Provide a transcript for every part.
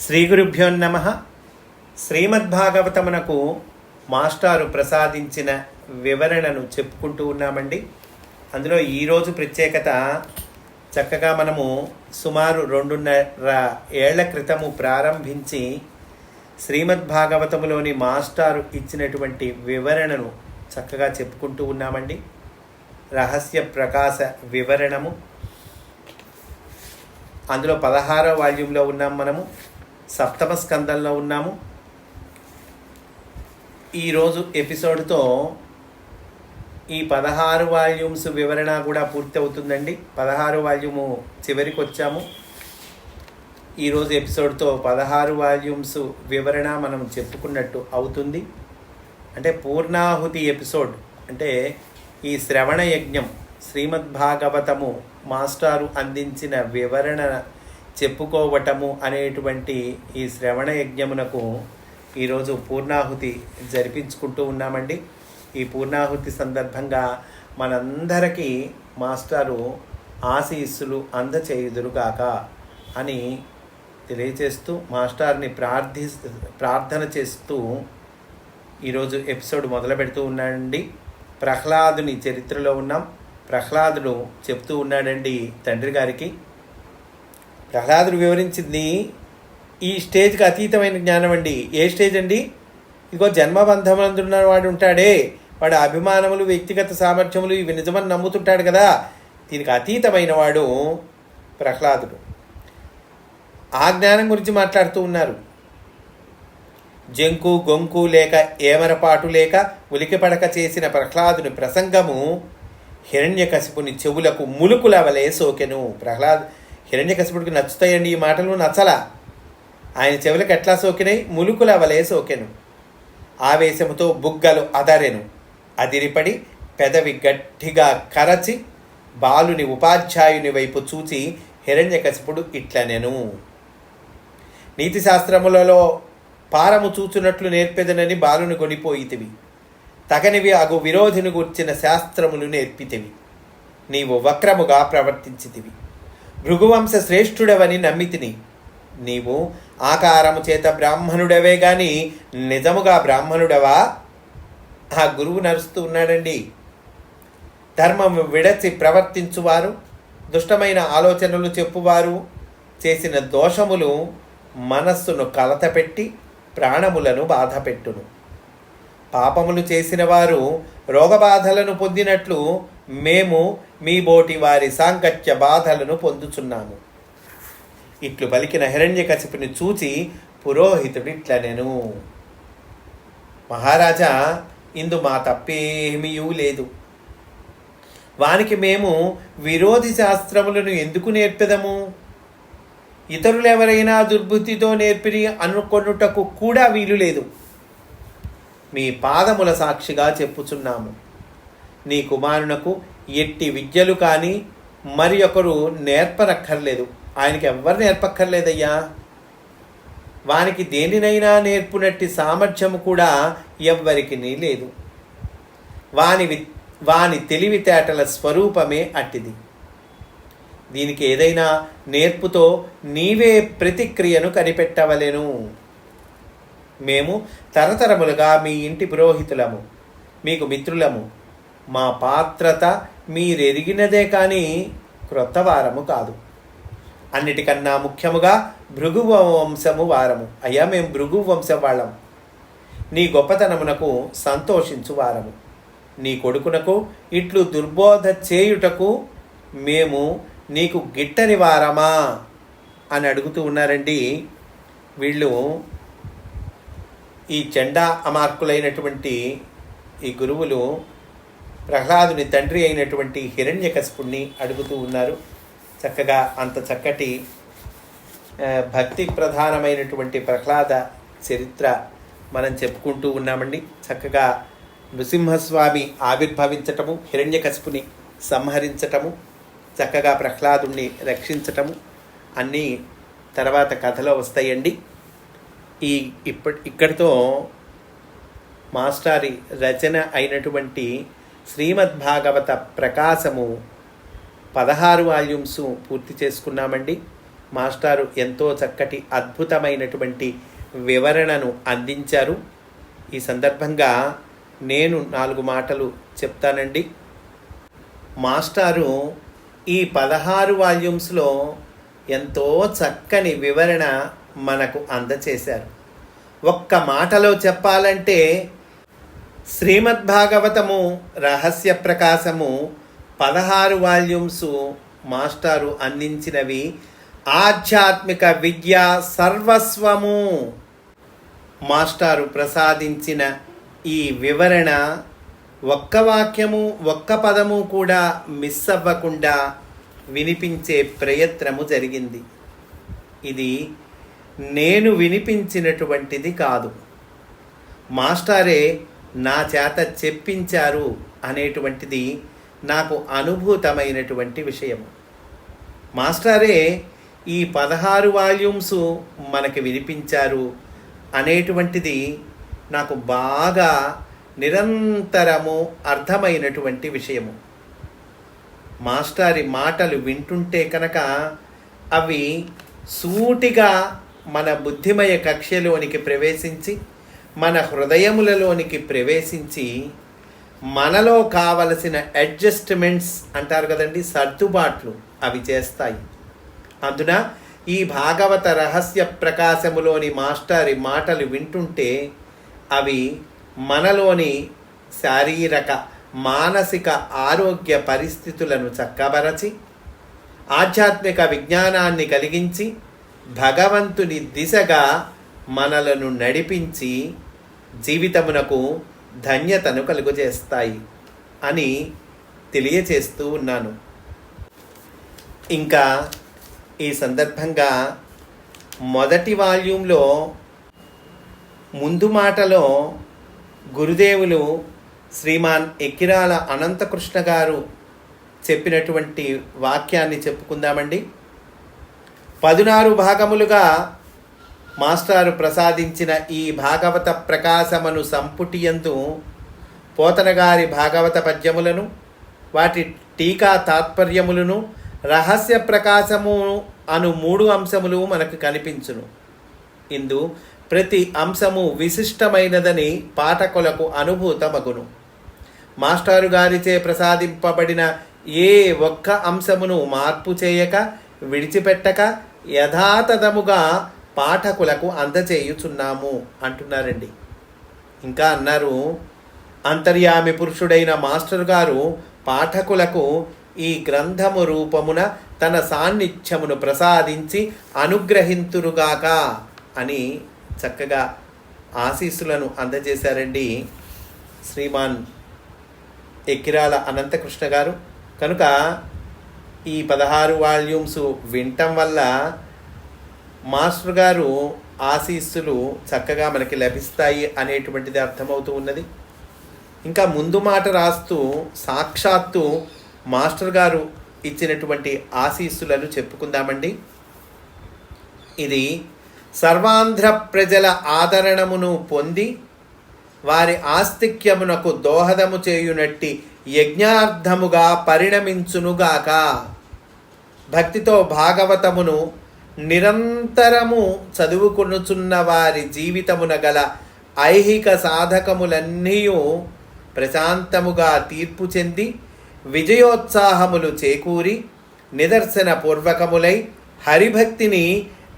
శ్రీ గురుభ్యో నమ. శ్రీమద్భాగవతమునకు మాస్టారు ప్రసాదించిన వివరణను చెప్పుకుంటూ ఉన్నామండి. అందులో ఈరోజు ప్రత్యేకత చక్కగా మనము సుమారు రెండున్నర ఏళ్ళ క్రితము ప్రారంభించి శ్రీమద్భాగవతములోని మాస్టారు ఇచ్చినటువంటి వివరణను చక్కగా చెప్పుకుంటూ ఉన్నామండి. రహస్య ప్రకాశ వివరణము. అందులో పదహారో వాల్యూమ్లో ఉన్నాం మనము. సప్తమ స్కందంలో ఉన్నాము. ఈరోజు ఎపిసోడ్తో ఈ పదహారు వాల్యూమ్స్ వివరణ కూడా పూర్తి అవుతుందండి పదహారు వాల్యూము చివరికి వచ్చాము. ఈరోజు ఎపిసోడ్తో పదహారు వాల్యూమ్స్ వివరణ మనం చెప్పుకున్నట్టు అవుతుంది. అంటే పూర్ణాహుతి ఎపిసోడ్ అంటే ఈ శ్రవణ యజ్ఞం శ్రీమద్భాగవతము మాస్టారు అందించిన వివరణ చెప్పుకోవటము అనేటువంటి ఈ శ్రవణ యజ్ఞమునకు ఈరోజు పూర్ణాహుతి జరిపించుకుంటూ ఉన్నామండి. ఈ పూర్ణాహుతి సందర్భంగా మనందరికీ మాస్టారు ఆశీస్సులు అందచేయుదురుగాక అని తెలియచేస్తూ మాస్టార్ని ప్రార్థి ప్రార్థన చేస్తూ ఈరోజు ఎపిసోడ్ మొదలు పెడుతూ ఉన్నాడండి. ప్రహ్లాదుని చరిత్రలో ఉన్నాం. ప్రహ్లాదుడు చెప్తూ ఉన్నాడండి తండ్రి గారికి ప్రహ్లాదుడు వివరించింది ఈ స్టేజ్కి అతీతమైన జ్ఞానం అండి. ఏ స్టేజ్ అండి? ఇదిగో జన్మబంధములందున్న వాడు ఉంటాడే. వాడు అభిమానములు వ్యక్తిగత సామర్థ్యములు ఇవి నిజమని నమ్ముతుంటాడు కదా. దీనికి అతీతమైన వాడు ప్రహ్లాదుడు. ఆ జ్ఞానం గురించి మాట్లాడుతూ ఉన్నారు. జంకు గొంకు లేక ఏమరపాటు లేక ఉలికిపడక చేసిన ప్రహ్లాదుని ప్రసంగము హిరణ్యకశిపుని చెవులకు ములుకుల వలె సోకెను. ప్రహ్లాద్ హిరణ్యకశిపుడికి నచ్చుతాయండి ఈ మాటలు? నచ్చలా. ఆయన చెవులకు ఎట్లా సోకినాయి ములుకుల వలె సోకెను. ఆవేశముతో బుగ్గలు అదరెను. అదిరిపడి పెదవి గట్టిగా కరచి బాలుని ఉపాధ్యాయుని వైపు చూచి హిరణ్యకశిపుడు ఇట్లనెను. నీతి శాస్త్రములలో పారము చూచునట్లు నేర్పెదనని బాలుని కొనిపోయితివి. తగనివి అగు విరోధిని గూర్చిన శాస్త్రములు నేర్పితివి. నీవు వక్రముగా ప్రవర్తించితివి. భృగువంశ శ్రేష్ఠుడవని నమ్మితిని. నీవు ఆకారము చేత బ్రాహ్మణుడవే గాని నిజముగా బ్రాహ్మణుడవా? ఆ గురువు నరుస్తూ ఉన్నాడండి. ధర్మము విడచి ప్రవర్తించువారు దుష్టమైన ఆలోచనలు చెప్పువారు చేసిన దోషములు మనస్సును కలతపెట్టి ప్రాణములను బాధపెట్టును. పాపములు చేసిన వారు రోగబాధలను పొందినట్లు మేము మీ బోటి వారి సాంకత్య బాధలను పొందుచున్నాము. ఇట్లు పలికిన హిరణ్యకశిపుని చూచి పురోహితుడు ఇట్లనెను మహారాజా ఇందు మా తప్పేమీయూ లేదు. వానికి మేము విరోధి శాస్త్రములను ఎందుకు నేర్పెదము? ఇతరులు ఎవరైనా దుర్బుద్ధితో నేర్పిని అనుకొనుటకు కూడా వీలు లేదు. మీ పాదముల సాక్షిగా చెప్పుచున్నాము. నీ కుమారునకు ఎట్టి విద్యలు కానీ మరి ఒకరు నేర్పనక్కర్లేదు. ఆయనకి ఎవ్వరు నేర్పక్కర్లేదయ్యా. వానికి దేనినైనా నేర్పునట్టి సామర్థ్యము కూడా ఎవ్వరికి లేదు. వాని వి వాని తెలివితేటల స్వరూపమే అట్టిది. దీనికి ఏదైనా నేర్పుతో నీవే ప్రతిక్రియను కనిపెట్టవలెను. మేము తరతరములుగా మీ ఇంటి పురోహితులము మీకు మిత్రులము మా పాత్రత మీరెరిగినదే కానీ క్రొత్త వారము కాదు. అన్నిటికన్నా ముఖ్యముగా భృగు వంశము వారము. అయ్యా మేము భృగు వంశం వాళ్ళము నీ గొప్పతనమునకు సంతోషించు వారము. నీ కొడుకునకు ఇట్లు దుర్బోధ చేయుటకు మేము నీకు గిట్టని వారమా? అని అడుగుతూ ఉన్నారండి. వీళ్ళు ఈ చెండా అమార్కులైనటువంటి ఈ గురువులు ప్రహ్లాదుని తండ్రి అయినటువంటి హిరణ్యకశిపుణ్ణి అడుగుతూ ఉన్నారు. చక్కగా అంత చక్కటి భక్తి ప్రధానమైనటువంటి ప్రహ్లాద చరిత్ర మనం చెప్పుకుంటూ ఉన్నామండి. చక్కగా నృసింహస్వామి ఆవిర్భవించటము హిరణ్యకశిపుని సంహరించటము చక్కగా ప్రహ్లాదుణ్ణి రక్షించటము అన్నీ తర్వాత కథలో వస్తాయండి. ఈ ఇప్పటి ఇక్కడితో మాస్టారి రచన అయినటువంటి శ్రీమద్భాగవత ప్రకాశము పదహారు వాల్యూమ్స్ పూర్తి చేసుకున్నామండి. మాస్టారు ఎంతో చక్కటి అద్భుతమైనటువంటి వివరణను అందించారు. ఈ సందర్భంగా నేను నాలుగు మాటలు చెప్తానండి. మాస్టారు ఈ పదహారు వాల్యూమ్స్లో ఎంతో చక్కని వివరణ మనకు అందచేశారు. ఒక్క మాటలో చెప్పాలంటే శ్రీమద్భాగవతము రహస్య ప్రకాశము పదహారు వాల్యూమ్స్ మాస్టారు అందించినవి ఆధ్యాత్మిక విద్య సర్వస్వము. మాస్టారు ప్రసాదించిన ఈ వివరణ ఒక్క వాక్యము ఒక్క పదము కూడా మిస్ అవ్వకుండా వినిపించే ప్రయత్నము జరిగింది. ఇది నేను వినిపించినటువంటిది కాదు. మాస్టారే నా చేత చెప్పించారు అనేటువంటిది నాకు అనుభూతమైనటువంటి విషయం మాస్టారే ఈ పదహారు వాల్యూమ్స్ మనకి వినిపించారు అనేటువంటిది నాకు బాగా నిరంతరము అర్థమైనటువంటి విషయము. మాస్టారి మాటలు వింటుంటే కనుక అవి సూటిగా మన బుద్ధిమయ కక్ష్యలోనికి ప్రవేశించి మన హృదయములలోనికి ప్రవేశించి మనలో కావలసిన అడ్జస్ట్మెంట్స్ అంటారు కదండి సర్దుబాట్లు అవి చేస్తాయి. అందున ఈ భాగవత రహస్య ప్రకాశములోని మాస్టారి మాటలు వింటుంటే అవి మనలోని శారీరక మానసిక ఆరోగ్య పరిస్థితులను చక్కబరచి ఆధ్యాత్మిక విజ్ఞానాన్ని కలిగించి భగవంతుని దిశగా మనలను నడిపించి జీవితమునకు ధన్యతను కలుగజేస్తాయి అని తెలియచేస్తూ ఉన్నాను. ఇంకా ఈ సందర్భంగా మొదటి వాల్యూంలో ముందు మాటలో గురుదేవులు శ్రీమాన్ ఎక్కిరాల అనంతకృష్ణ గారు చెప్పినటువంటి వాక్యాన్ని చెప్పుకుందామండి. పదునారు భాగములుగా మాస్టారు ప్రసాదించిన ఈ భాగవత ప్రకాశమను సంపుటియందు పోతనగారి భాగవత పద్యములను వాటి టీకా తాత్పర్యములను రహస్య ప్రకాశము అను మూడు అంశములు మనకు కనిపించును. ఇందు ప్రతి అంశము విశిష్టమైనదని పాఠకులకు అనుభూతమగును. మాస్టారు గారిచే ప్రసాదింపబడిన ఏ ఒక్క అంశమును మార్పు చేయక విడిచిపెట్టక యథాతథముగా పాఠకులకు అందచేయుచున్నాము అంటున్నారండి. ఇంకా అన్నారు అంతర్యామి పురుషుడైన మాస్టర్ గారు పాఠకులకు ఈ గ్రంథము రూపమున తన సాన్నిధ్యమును ప్రసాదించి అనుగ్రహింతురుగాక అని చక్కగా ఆశీస్సులను అందజేశారండి శ్రీమాన్ ఎక్కిరాల అనంతకృష్ణ గారు. కనుక ఈ పదహారు వాల్యూమ్స్ వినటం వల్ల మాస్టర్ గారు ఆశీస్సులు చక్కగా మనకి లభిస్తాయి అనేటువంటిది అర్థమవుతూ ఉన్నది. ఇంకా ముందు మాట రాస్తూ సాక్షాత్తు మాస్టర్ గారు ఇచ్చినటువంటి ఆశీస్సులను చెప్పుకుందామండి. ఇది సర్వాంధ్ర ప్రజల ఆదరణమును పొంది వారి ఆస్తిక్యమునకు దోహదము చేయునట్టి యజ్ఞార్థముగా పరిణమించునుగాక. భక్తితో భాగవతమును నిరంతరము చదువుకొనుచున్న వారి జీవితమున గల ఐహిక సాధకములన్నీ ప్రశాంతముగా తీర్పు చెంది విజయోత్సాహములు చేకూరి నిదర్శన పూర్వకములై హరిభక్తిని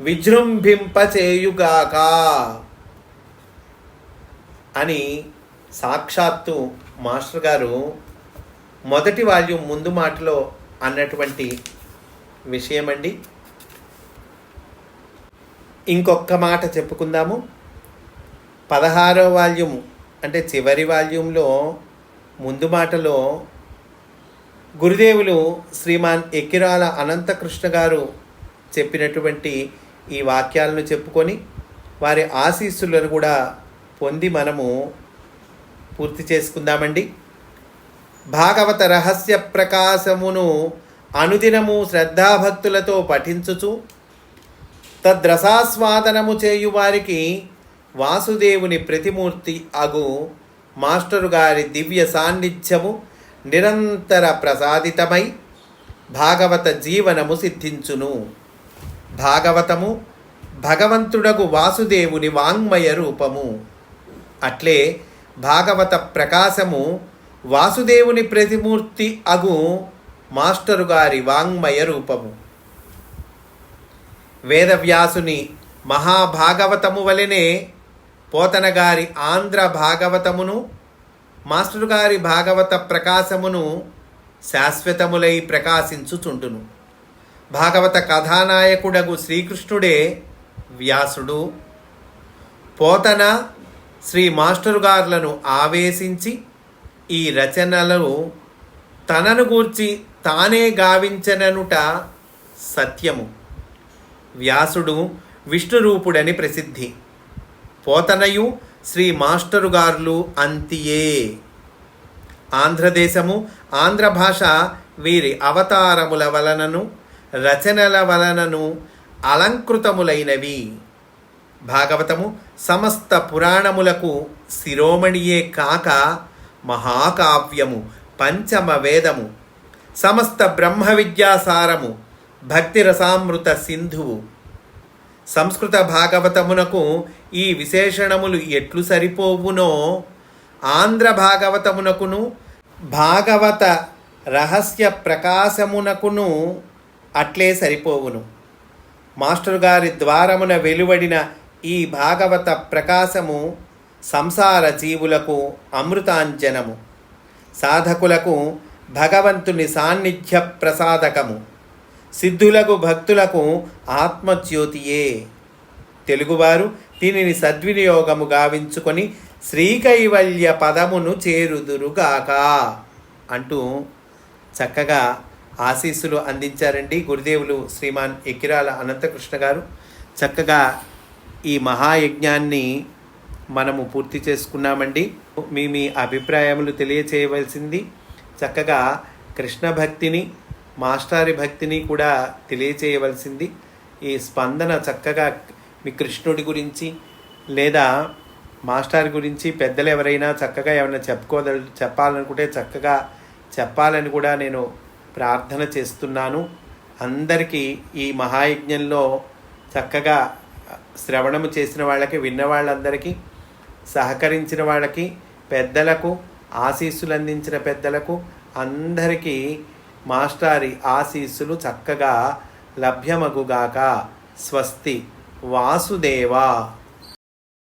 విజృంభింపచేయుగాక అని సాక్షాత్తు మాస్టర్ గారు మొదటి వాల్యూమ్ ముందు మాటలో అన్నటువంటి విషయమండి. ఇంకొక మాట చెప్పుకుందాము. పదహారో వాల్యూమ్ అంటే చివరి వాల్యూమ్లో ముందు మాటలో గురుదేవులు శ్రీమాన్ ఎక్కిరాల అనంతకృష్ణ గారు చెప్పినటువంటి ఈ వాక్యాలను చెప్పుకొని వారి ఆశీస్సులను కూడా పొంది మనము పూర్తి చేసుకుందామండి. భాగవత రహస్య ప్రకాశమును అనుదినము శ్రద్ధాభక్తులతో పఠించుచు తద్రసాస్వాదనము చేయు వారికి వాసుదేవుని ప్రతిమూర్తి అగు మాస్టరు గారి దివ్య సాన్నిధ్యము నిరంతర ప్రసాదితమై భాగవత జీవనము సిద్ధించును. భాగవతము భగవంతుడగు వాసుదేవుని వాంగ్మయ రూపము. అట్లే భాగవత ప్రకాశము వాసుదేవుని ప్రతిమూర్తి అగు మాస్టరు గారి వాంగ్మయ రూపము. వేదవ్యాసుని మహాభాగవతము వలెనే పోతనగారి ఆంధ్ర భాగవతమును మాస్టర్ గారి భాగవత ప్రకాశమును శాశ్వతములై ప్రకాశించుచుండును. భాగవత కథానాయకుడగు శ్రీకృష్ణుడే వ్యాసుడు పోతన శ్రీ మాస్టర్ గారులను ఆవేశించి ఈ రచనలను తనను గూర్చి తానే గావించననుట సత్యము. వ్యాసుడు విష్ణురూపుడని ప్రసిద్ధి. పోతనయు శ్రీ మాస్టరు గారులు అంతియే. ఆంధ్రదేశము ఆంధ్ర భాష వీరి అవతారముల వలనను రచనల వలనను అలంకృతములైనవి. భాగవతము సమస్త పురాణములకు శిరోమణియే కాక మహాకావ్యము పంచమ వేదము సమస్త బ్రహ్మ విద్యాసారము భక్తి రసామృత సింధువు. సంస్కృత భాగవతమునకు ఈ విశేషణములు ఎట్లు సరిపోవునో ఆంధ్ర భాగవతమునకును భాగవత రహస్య ప్రకాశమునకును అట్లే సరిపోవును. మాస్టర్ గారి ద్వారమున వెలువడిన ఈ భాగవత ప్రకాశము సంసార జీవులకు అమృతాంజనము. సాధకులకు భగవంతుని సాన్నిధ్య ప్రసాదకము. సిద్ధులకు భక్తులకు ఆత్మజ్యోతియే. తెలుగువారు దీనిని సద్వినియోగము గావించుకొని శ్రీకైవల్య పదమును చేరుదురుగాక అంటూ చక్కగా ఆశీస్సులు అందించారండి గురుదేవులు శ్రీమాన్ ఎకిరాల అనంతకృష్ణ గారు. చక్కగా ఈ మహాయజ్ఞాన్ని మనము పూర్తి చేసుకున్నామండి. మీ మీ అభిప్రాయములు తెలియచేయవలసింది. చక్కగా కృష్ణ భక్తిని మాస్టారి భక్తిని కూడా తెలియచేయవలసింది. ఈ స్పందన చక్కగా మీ కృష్ణుడి గురించి లేదా మాస్టర్ గురించి పెద్దలు ఎవరైనా చక్కగా ఏమైనా చెప్పుకోదల్ చెప్పాలనుకుంటే చక్కగా చెప్పాలని కూడా నేను ప్రార్థన చేస్తున్నాను. అందరికీ ఈ మహాయజ్ఞంలో చక్కగా శ్రవణము చేసిన వాళ్ళకి విన్న వాళ్ళందరికీ సహకరించిన వాళ్ళకి పెద్దలకు ఆశీస్సులు అందించిన పెద్దలకు అందరికీ మాస్టారి ఆశీస్సులు చక్కగా లభ్యమగుగాక. స్వస్తి. వాసుదేవా.